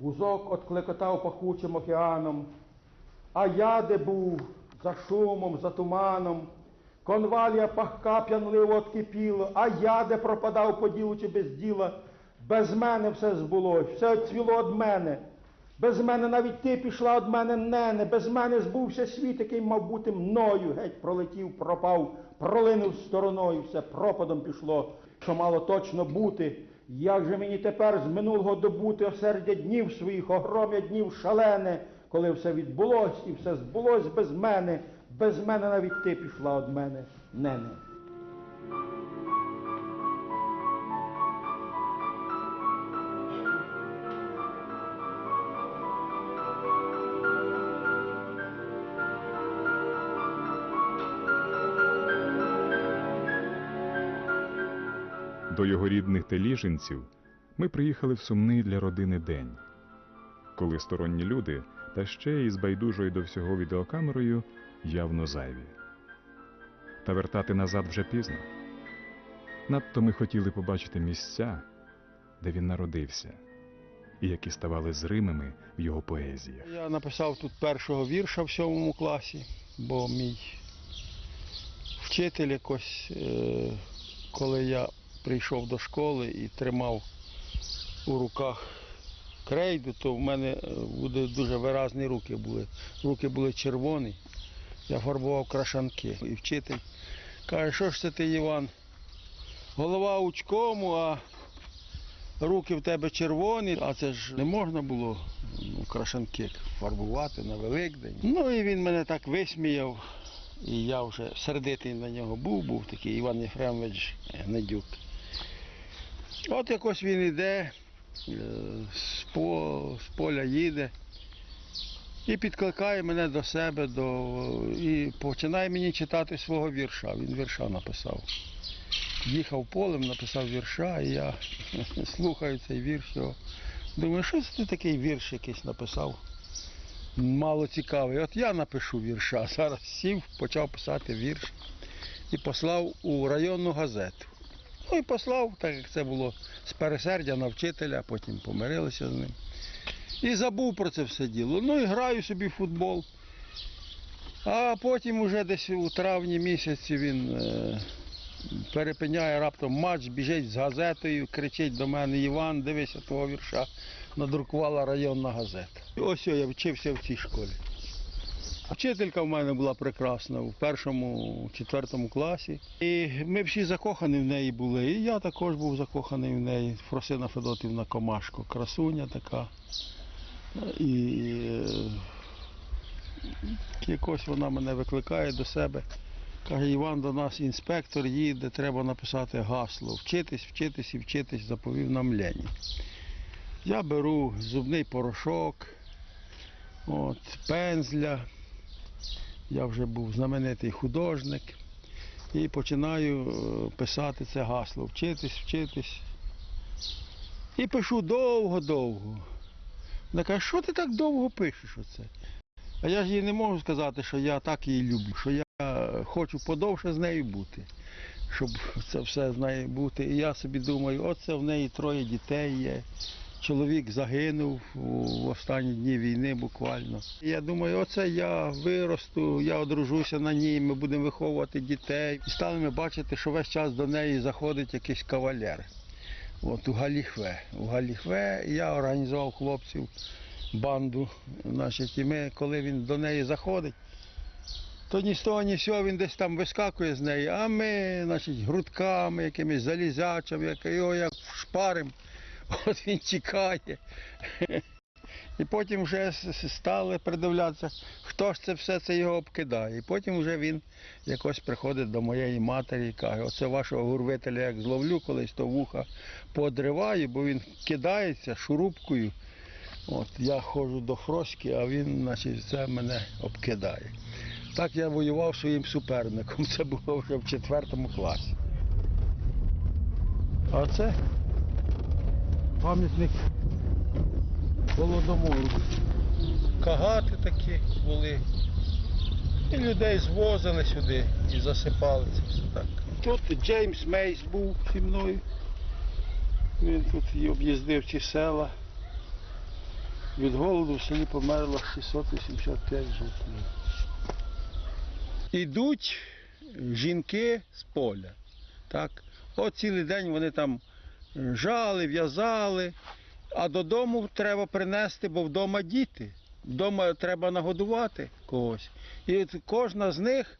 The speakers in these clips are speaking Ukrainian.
Бузок отклекотав пахучим океаном, а я де був за шумом, за туманом. Конвалія пахка п'янливо откипіло, а я де пропадав по ділу чи без діла. Без мене все збулось, все цвіло від мене. Без мене навіть ти пішла від мене, нене, без мене збувся світ, який мав бути мною. Геть пролетів, пропав, пролинув стороною, все пропадом пішло, що мало точно бути. Як же мені тепер з минулого добути осердя днів своїх, огром'я днів шалене, коли все відбулось і все збулось без мене, без мене навіть ти пішла од мене, нене. До його рідних теліженців ми приїхали в сумний для родини день, коли сторонні люди, та ще й з байдужою до всього відеокамерою, явно зайві. Та вертати назад вже пізно. Надто ми хотіли побачити місця, де він народився, і які ставали зримими в його поезіях. Я написав тут першого вірша в сьомому класі, бо мій вчитель якось, е, коли я прийшов до школи і тримав у руках крейду, то в мене е, буде дуже виразні руки були. Руки були червоні. Я фарбував крашанки. І вчитель каже, що ж це ти, Іван? Голова учкому, а руки в тебе червоні, а це ж не можна було ну, крашанки фарбувати на Великдень. Ну і він мене так висміяв, і я вже сердитий на нього був, був такий Іван Єфремович Гнедюк. От якось він іде, е, з поля їде і підкликає мене до себе до, і починає мені читати свого вірша. Він вірша написав. Їхав полем, написав вірша, і я слухаю цей вірш. Його. Думаю, що це ти такий вірш якийсь написав? Мало цікавий. От я напишу вірша. Зараз сів, почав писати вірш і послав у районну газету. Ну і послав, так як це було з пересердя на вчителя, потім помирилися з ним. І забув про це все діло. Ну і граю собі в футбол. А потім уже десь у травні місяці він е, перепиняє раптом матч, біжить з газетою, кричить до мене Іван, дивися того вірша, надрукувала районна газета. І ось я вчився в цій школі. Вчителька в мене була прекрасна в першому, четвертому класі. І ми всі закохані в неї були. І я також був закоханий в неї. Фросина Федотівна Комашко, красуня така. І е, якось вона мене викликає до себе. Каже, Іван, до нас інспектор їде, треба написати гасло. Вчитись, вчитись і вчитись, заповів нам Лені. Я беру зубний порошок, от, пензля. Я вже був знаменитий художник. І починаю е, писати це гасло. Вчитись, вчитись. І пишу довго-довго. Вона каже, що ти так довго пишеш оце? А я ж їй не можу сказати, що я так її люблю, що я хочу подовше з нею бути, щоб це все з нею бути. І я собі думаю, оце в неї троє дітей є. Чоловік загинув в останні дні війни буквально. Я думаю, оце я виросту, я одружуся на ній, ми будемо виховувати дітей. І стали ми бачити, що весь час до неї заходить якийсь кавалер. От у Галіхве. У Галіхве я організував хлопців банду. Значить, і ми, коли він до неї заходить, то ні з того, ні з цього він десь там вискакує з неї, а ми, значить, грудками, якимись залізячами, як його як шпарим. От він тікає. І потім вже стали придивлятися, хто ж це все це його обкидає. І потім вже він якось приходить до моєї матері і каже, оце вашого гурвителя як зловлю колись, то вуха подриваю, бо він кидається шурупкою. От я ходжу до Фроськи, а він, значить, це мене обкидає. Так я воював своїм суперником. Це було вже в четвертому класі. А це пам'ятник Голодомору. Кагати такі були. І людей звозили сюди і засипали це все так. Тут Джеймс Мейс був зі мною. Він тут і об'їздив ці села. від голоду в селі померло 685 жителів. Ідуть жінки з поля. Так? От цілий день вони там жали, в'язали, а додому треба принести, бо вдома діти. Вдома треба нагодувати когось. І кожна з них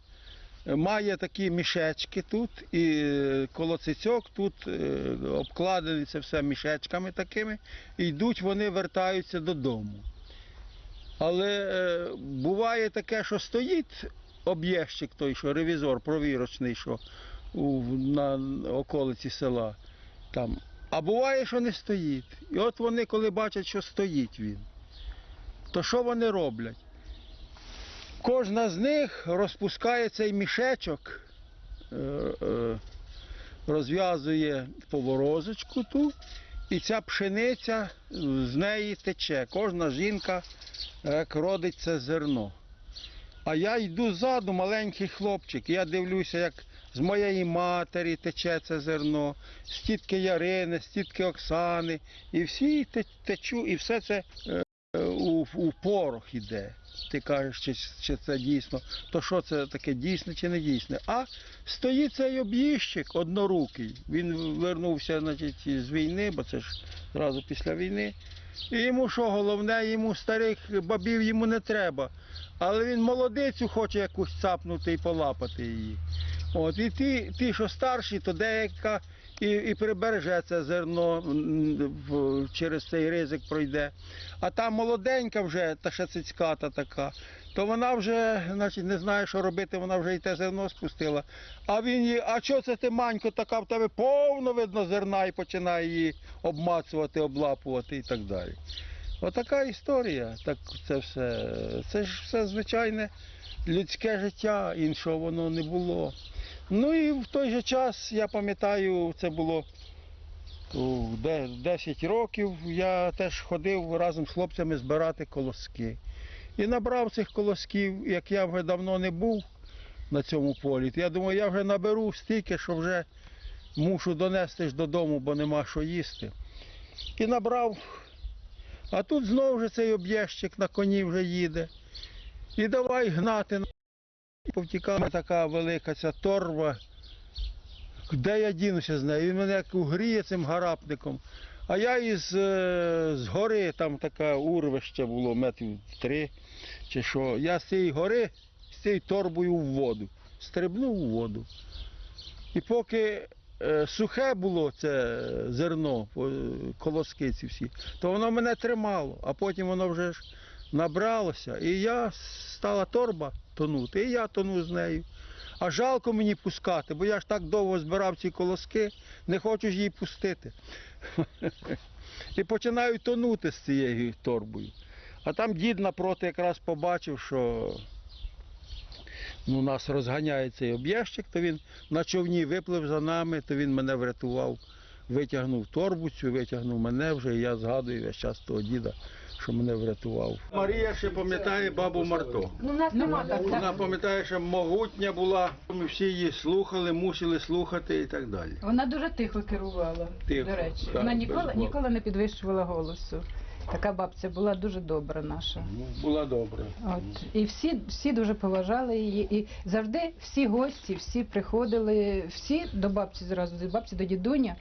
має такі мішечки тут, і е, коло цицьок тут е, обкладені це все мішечками такими, і йдуть, вони вертаються додому. Але е, буває таке, що стоїть об'єщик той, що ревізор провірочний, що на околиці села там. А буває, що не стоїть. І от вони, коли бачать, що стоїть він, то що вони роблять? Кожна з них розпускає цей мішечок, е, е, розв'язує поворозочку ту, і ця пшениця з неї тече. Кожна жінка як родить це зерно. А я йду ззаду, маленький хлопчик, я дивлюся, як з моєї матері тече це зерно, з тітки Ярини, з тітки Оксани, і всі течу, і все це е, у, у порох іде. Ти кажеш, чи, чи це дійсно, то що це таке дійсне чи не дійсне? А стоїть цей об'їжджик однорукий. Він вернувся значить, з війни, бо це ж зразу після війни. І йому що головне, йому старих бабів йому не треба. Але він молодицю хоче якусь цапнути і полапати її. От, і ті, ті, що старші, то деяка і, і прибереже це зерно через цей ризик пройде. А та молоденька вже, та ще цицьката така, то вона вже значить, не знає, що робити, вона вже і те зерно спустила. А він їй, а що це ти, манько, така в тебе повно видно зерна і починає її обмацувати, облапувати і так далі. Отака історія. Так це все. Це ж все звичайне людське життя, іншого воно не було. Ну і в той же час, я пам'ятаю, це було 10 років, я теж ходив разом з хлопцями збирати колоски. І набрав цих колосків, як я вже давно не був на цьому полі. Я думаю, я вже наберу стільки, що вже мушу донести ж додому, бо нема що їсти. І набрав. А тут знову ж цей об'єщик на коні вже їде. І давай гнати. Повтікала така велика ця торба. Де я дінуся з нею? Він мене як угріє цим гарапником. А я із е, з гори, там таке урвище було метрів три чи що. Я з цієї гори з цією торбою в воду. Стрибнув у воду. І поки е, сухе було це зерно, колоски ці всі, то воно мене тримало, а потім воно вже ж набралося, і я стала торба тонути, і я тону з нею. А жалко мені пускати, бо я ж так довго збирав ці колоски, не хочу ж її пустити. І починаю тонути з цією торбою. А там дід напроти якраз побачив, що ну, у нас розганяє цей об'єщик, то він на човні виплив за нами, то він мене врятував, витягнув торбу цю, витягнув мене вже, і я згадую весь час того діда, що мене врятував. Марія ще пам'ятає бабу Марто. Ну, нас нема так. Вона пам'ятає, що могутня була, ми всі її слухали, мусили слухати і так далі. Вона дуже тихо керувала, Тихо, до речі. так, Вона ніколи, ніколи не підвищувала голосу. Така бабця була дуже добра наша. Ну, Була добра. От. І всі, всі дуже поважали її. І завжди всі гості, всі приходили, всі до бабці зразу, до бабці до дідуня.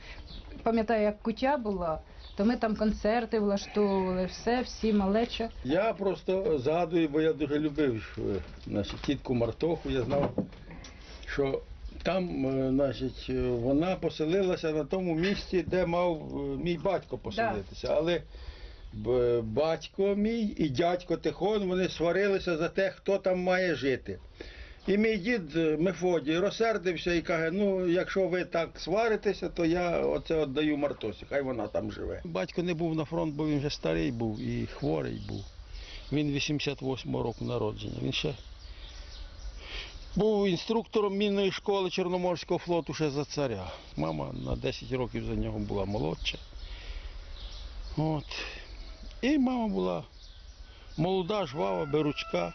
Пам'ятаю, як кутя була, то ми там концерти влаштовували, все, всі малеча. Я просто згадую, бо я дуже любив е, значить, тітку Мартоху, я знав, що там е, значить, е, вона поселилася на тому місці, де мав е, мій батько поселитися. Але батько мій і дядько Тихон вони сварилися за те, хто там має жити. І мій дід е, Мефодій розсердився і каже: ну, якщо ви так сваритеся, то я оце віддаю Мартосі, хай вона там живе. Батько не був на фронт, бо він вже старий був і хворий був. Він 88-го року народження. Він ще був інструктором мінної школи Чорноморського флоту ще за царя. Мама на 10 років за нього була молодша. От. І мама була молода, жвава, беручка.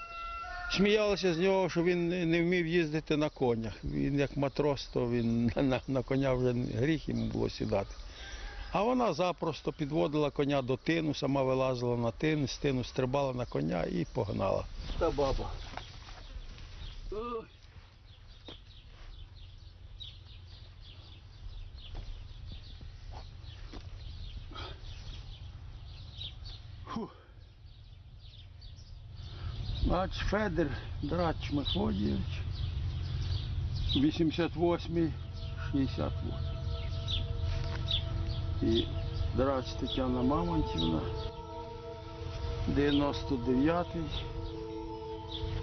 Сміялися з нього, що він не- вмів їздити на конях. Він як матрос, то він на, на коня вже гріх йому було сідати. А вона запросто підводила коня до тину, сама вилазила на тин, з тину стрибала на коня і погнала. Та баба. Бач, Федір Драч Мефодійович. 88 68. І Драч Тетяна Мамонтівна. 99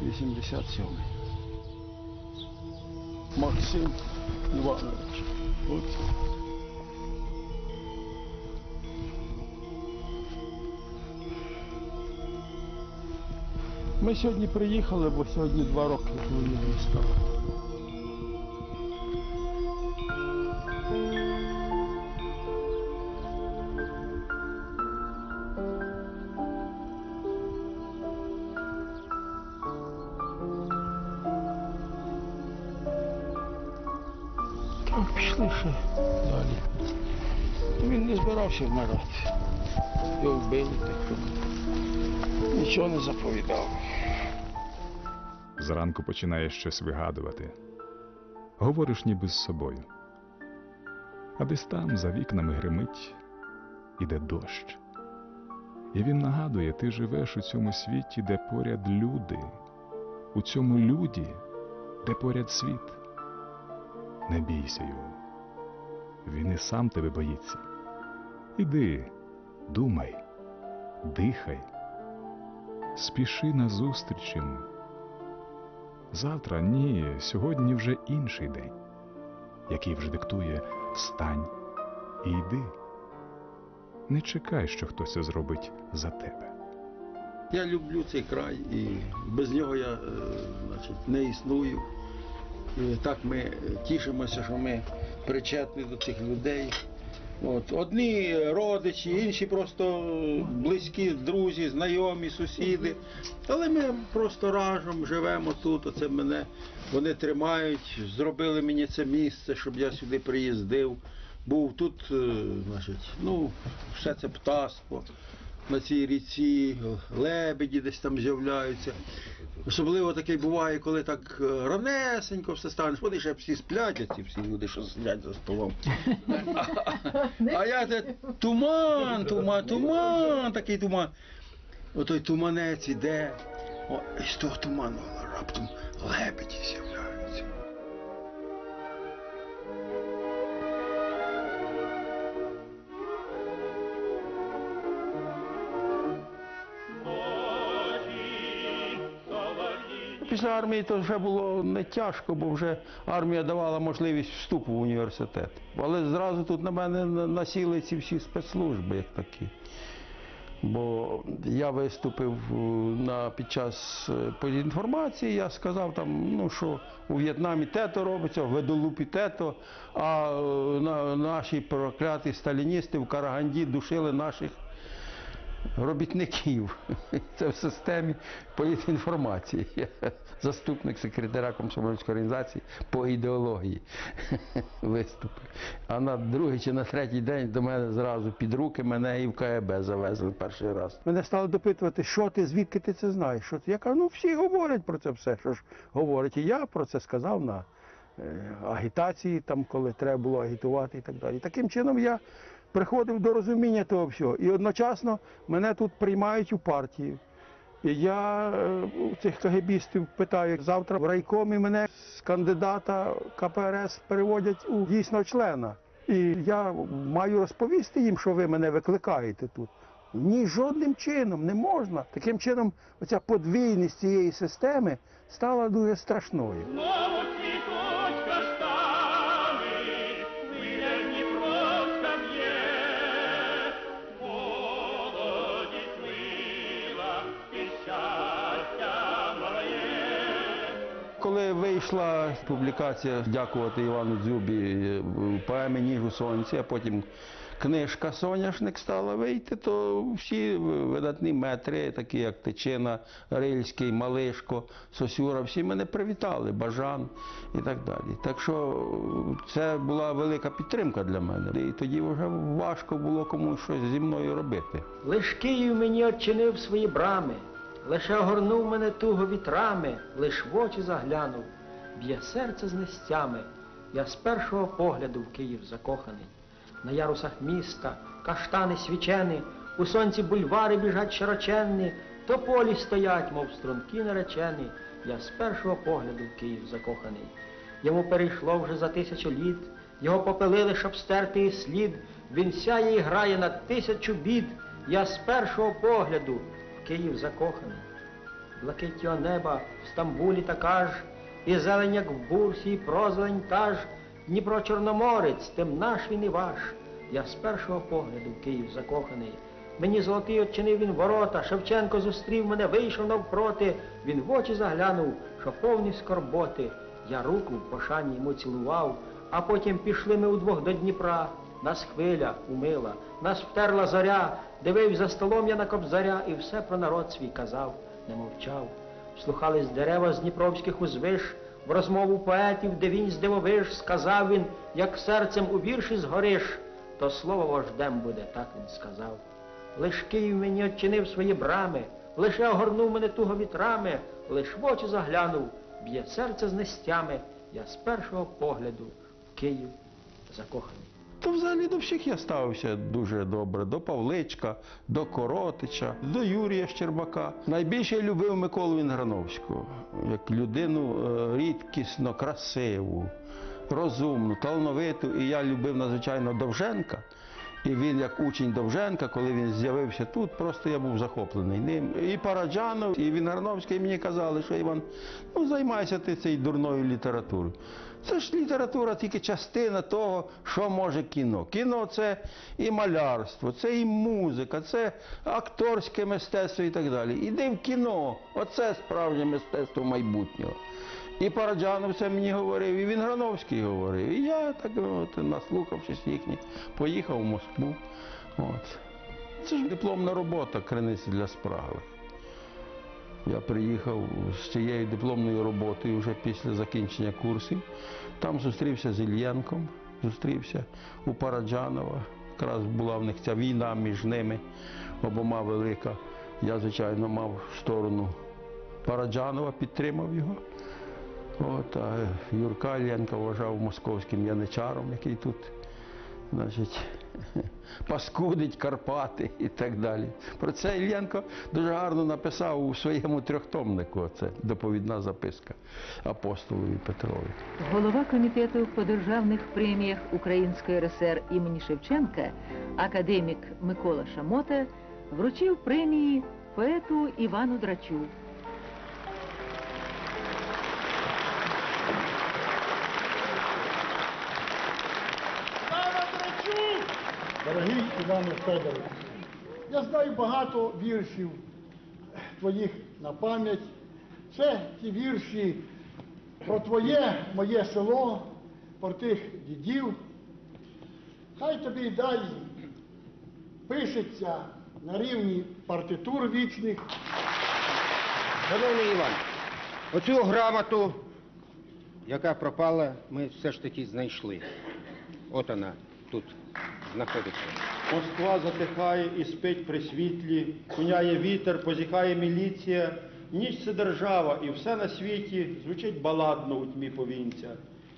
87. Максим Іванович. От. Ми сьогодні приїхали, бо сьогодні два роки воєнний став. Так, нічого не заповідав. Зранку починаєш щось вигадувати. Говориш ніби з собою. А десь там за вікнами гримить, іде дощ. І він нагадує, ти живеш у цьому світі, де поряд люди, у цьому люді, де поряд світ. Не бійся його. Він і сам тебе боїться. Іди, думай, дихай, спіши назустріч йому. Завтра ні, сьогодні вже інший день, який вже диктує встань і йди. Не чекай, що хтось це зробить за тебе. Я люблю цей край і без нього я е, значить, не існую. І так ми тішимося, що ми причетні до цих людей. От. Одні родичі, інші просто близькі друзі, знайомі, сусіди. Але ми просто разом живемо тут. Оце мене вони тримають, зробили мені це місце, щоб я сюди приїздив. Був тут, е, значить, ну, все це птаство на цій ріці, лебеді десь там з'являються. Особливо таке буває, коли так е, ранесенько все станеш. Вони ще всі сплять, ці всі люди, що сидять за столом. А я те туман, туман, туман, такий туман. Отой туманець іде. О, і з того туману раптом лебедь з'являються. Після армії то вже було не тяжко, бо вже армія давала можливість вступу в університет. Але зразу тут на мене насіли ці всі спецслужби, як такі. Бо я виступив е, на, під час е, полінформації, я сказав там, ну що у В'єтнамі тето робиться, в Ведолупі тето, а е, на, наші прокляті сталіністи в Караганді душили наших робітників. Це в системі політінформації. Я заступник секретаря комсомольської організації по ідеології виступив. А на другий чи на третій день до мене зразу під руки мене і в КГБ завезли перший раз. Мене стали допитувати, що ти, звідки ти це знаєш? Що ти? Я кажу, ну всі говорять про це все, що ж говорять. І я про це сказав на е, агітації, там, коли треба було агітувати і так далі. Таким чином я приходив до розуміння того всього. І одночасно мене тут приймають у партію. І я е, у цих кагебістів питаю, завтра в райкомі мене з кандидата КПРС переводять у дійсного члена. І я маю розповісти їм, що ви мене викликаєте тут. Ні, жодним чином не можна. Таким чином, оця подвійність цієї системи стала дуже страшною. Вийшла публікація «Дякувати Івану Дзюбі» поеми «Ніж у сонці», а потім книжка «Соняшник» стала вийти, то всі видатні метри, такі як Тичина, Рильський, Малишко, Сосюра, всі мене привітали, Бажан і так далі. Так що це була велика підтримка для мене. І тоді вже важко було комусь щось зі мною робити. Лиш Київ мені odчинив свої брами, лише огорнув мене туго вітрами, лиш в очі заглянув, б'є серце з нестями. Я з першого погляду в Київ закоханий. На ярусах міста каштани свічені, у сонці бульвари біжать широченні, тополі стоять, мов струнки наречені. Я з першого погляду в Київ закоханий. Йому перейшло вже за тисячу літ, його попилили, щоб стерти і слід. Він сяє і грає на тисячу бід. Я з першого погляду в Київ закоханий. Блакить його неба в Стамбулі така ж, і зелень, як в бурсі, і прозелень та ж. Дніпро Чорноморець, тим наш він і ваш. Я з першого погляду в Київ закоханий. Мені золотий odчинив він ворота, Шевченко зустрів мене, вийшов навпроти. Він в очі заглянув, що повні скорботи. Я руку в пошані йому цілував, а потім пішли ми удвох до Дніпра. Нас хвиля умила, нас втерла зоря, дивив за столом я на кобзаря і все про народ свій казав, не мовчав. Слухались дерева з дніпровських узвиш, в розмову поетів, де він здивовиш, сказав він, як серцем у вірші згориш, то слово вождем буде, так він сказав. Лиш Київ мені odчинив свої брами, лише огорнув мене туго вітрами, лиш в очі заглянув, б'є серце з нестями, я з першого погляду в Київ закоханий. То взагалі до всіх я ставився дуже добре. До Павличка, до Коротича, до Юрія Щербака. Найбільше я любив Миколу Вінграновського, як людину е, рідкісно, красиву, розумну, талановиту. І я любив надзвичайно Довженка. І він, як учень Довженка, коли він з'явився тут, просто я був захоплений ним. І Параджанов, і Вінграновський мені казали, що Іван, ну займайся ти цією дурною літературою. Це ж література тільки частина того, що може кіно. Кіно це і малярство, це і музика, це акторське мистецтво і так далі. Іди в кіно, оце справжнє мистецтво майбутнього. І Параджанов це мені говорив, і Вінграновський говорив. І я так от, наслухавшись їхні, поїхав в Москву. От. Це ж дипломна робота криниці для спраглих. Я приїхав з цією дипломною роботою вже після закінчення курсів. Там зустрівся з Ільєнком, зустрівся у Параджанова. Якраз була в них ця війна між ними обома велика. Я, звичайно, мав сторону Параджанова, підтримав його. От, а Юрка Ільєнка вважав московським яничаром, який тут, значить, паскудить Карпати і так далі. Про це Ільєнко дуже гарно написав у своєму трьохтомнику. Це доповідна записка апостолові Петрові. Голова комітету по державних преміях Української РСР імені Шевченка, академік Микола Шамота, вручив премії поету Івану Драчу. Іване Федорович, я знаю багато віршів твоїх на пам'ять. Це ті вірші про твоє моє село, про тих дідів. Хай тобі й далі пишеться на рівні партитур вічних. Шановний Іван, оцю грамоту, яка пропала, ми все ж таки знайшли. От вона тут знаходиться. Москва затихає і спить при світлі, куняє вітер, позіхає міліція. Ніч це держава, і все на світі звучить баладно у тьмі повінця.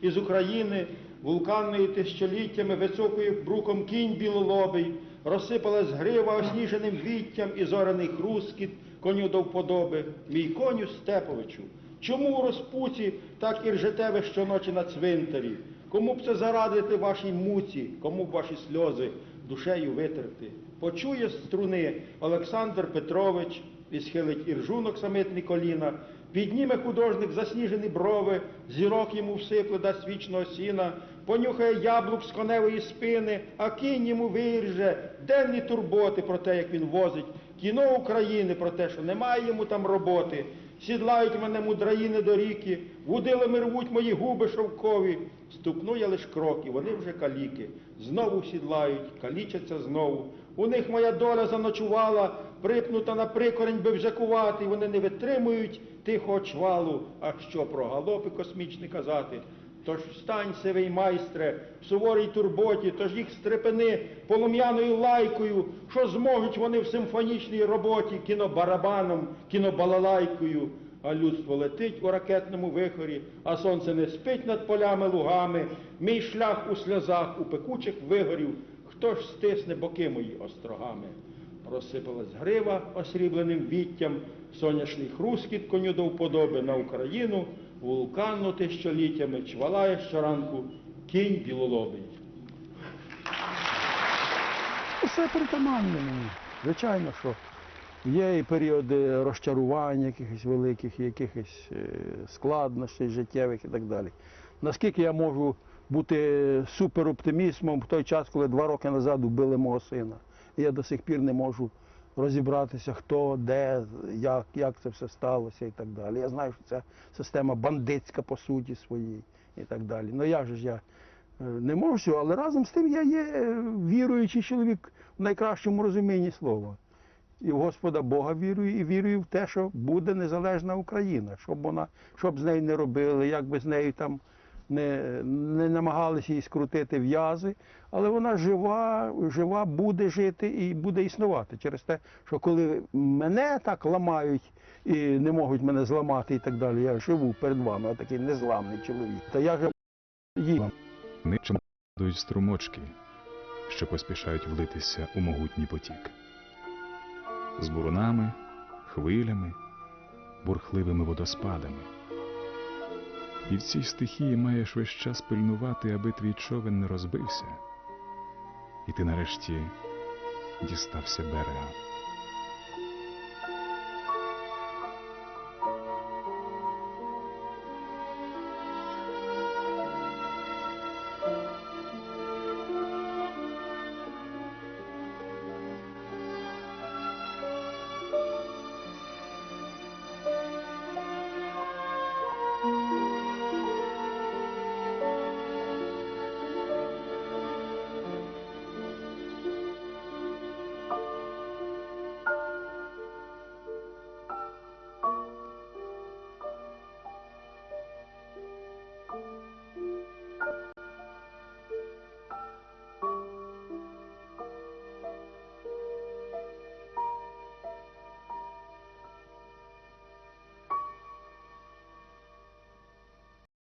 Із України, вулканної тисячоліттями, високою бруком кінь білолобий, розсипалась грива осніженим віттям і зорений хрускіт коню до вподоби. Мій коню Степовичу, чому у розпуці так і ржете ви щоночі на цвинтарі? Кому б це зарадити вашій муці, кому б ваші сльози душею витерти? Почує з струни Олександр Петрович і схилить іржунок самитний коліна, підніме художник засніжені брови, зірок йому всипле дасть вічного сіна, понюхає яблук з коневої спини, а кінь йому виріже денні турботи про те, як він возить, кіно України про те, що немає йому там роботи. сідлають мене мудраїни до ріки, вудилами рвуть мої губи шовкові. Ступну я лиш кроки, вони вже каліки. Знову сідлають, калічаться знову. У них моя доля заночувала, припнута на прикорень би вже кувати, вони не витримують тихого чвалу. А що про галопи космічні казати? Тож встань, сивий майстре, в суворій турботі, тож їх стрепени полум'яною лайкою, що зможуть вони в симфонічній роботі кінобарабаном, кінобалалайкою. А людство летить у ракетному вихорі, а сонце не спить над полями лугами. Мій шлях у сльозах, у пекучих вигорів, хто ж стисне боки мої острогами? Розсипалась грива осрібленим віттям, соняшний хрускіт коню до вподоби на Україну, вулканну тисячоліттями чвалає щоранку кінь білолобий. Все притаманне мені. Звичайно, що є і періоди розчарувань якихось великих, якихось е, складнощей життєвих і так далі. Наскільки я можу бути супероптимістом в той час, коли два роки назад вбили мого сина. Я до сих пір не можу розібратися, хто, де, як, як це все сталося і так далі. Я знаю, що це система бандитська по суті своїй і так далі. Ну же ж я Е, не можу, але разом з тим я є е, віруючий чоловік в найкращому розумінні слова. І в Господа Бога вірую, і вірую в те, що буде незалежна Україна, щоб вона, щоб з нею не робили, як би з нею там не, не намагалися її скрутити в'язи, але вона жива, жива буде жити і буде існувати через те, що коли мене так ламають і не можуть мене зламати і так далі, я живу перед вами, я такий незламний чоловік. Та я же їм. Дують струмочки, що поспішають влитися у могутній потік. З бурунами, хвилями, бурхливими водоспадами. І в цій стихії маєш весь час пильнувати, аби твій човен не розбився, і ти нарешті дістався берега.